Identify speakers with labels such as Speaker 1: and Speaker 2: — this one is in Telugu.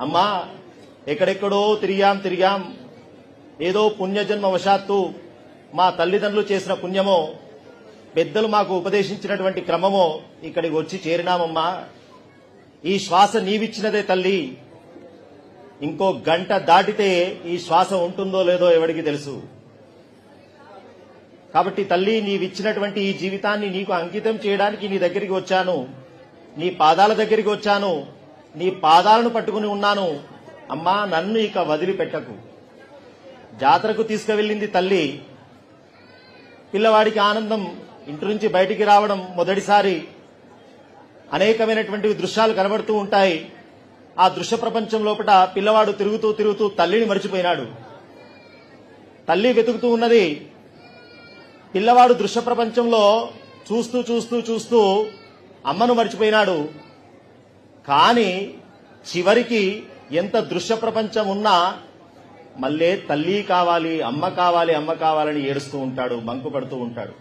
Speaker 1: అమ్మా ఎక్కడెక్కడో తిరిగాం తిరిగాం. ఏదో పుణ్యజన్మ వశాత్తు మా తల్లిదండ్రులు చేసిన పుణ్యమో పెద్దలు మాకు ఉపదేశించినటువంటి క్రమమో ఇక్కడికి వచ్చి చేరినామమ్మా. ఈ శ్వాస నీవిచ్చినదే తల్లి. ఇంకో గంట దాటితే ఈ శ్వాస ఉంటుందో లేదో ఎవడికి తెలుసు. కాబట్టి తల్లి నీవిచ్చినటువంటి ఈ జీవితాన్ని నీకు అంకితం చేయడానికి నీ దగ్గరికి వచ్చాను. నీ పాదాల దగ్గరికి వచ్చాను. నీ పాదాలను పట్టుకుని ఉన్నాను. అమ్మా నన్ను ఇక వదిలిపెట్టకు. జాతరకు తీసుకువెళ్ళింది తల్లి. పిల్లవాడికి ఆనందం ఇంటి నుంచి బయటికి రావడం మొదటిసారి. అనేకమైనటువంటి దృశ్యాలు కనబడుతూ ఉంటాయి. ఆ దృశ్య ప్రపంచం లోపల పిల్లవాడు తిరుగుతూ తిరుగుతూ తల్లిని మరిచిపోయినాడు. తల్లి వెతుకుతూ ఉన్నది. పిల్లవాడు దృశ్య ప్రపంచంలో చూస్తూ చూస్తూ చూస్తూ అమ్మను మర్చిపోయినాడు. కానీ చివరికి ఎంత దృశ్య ప్రపంచం ఉన్నా మళ్ళీ తల్లి కావాలి అమ్మ కావాలి అమ్మ కావాలని ఏడుస్తూ ఉంటాడు మంకు పడుతూ ఉంటాడు.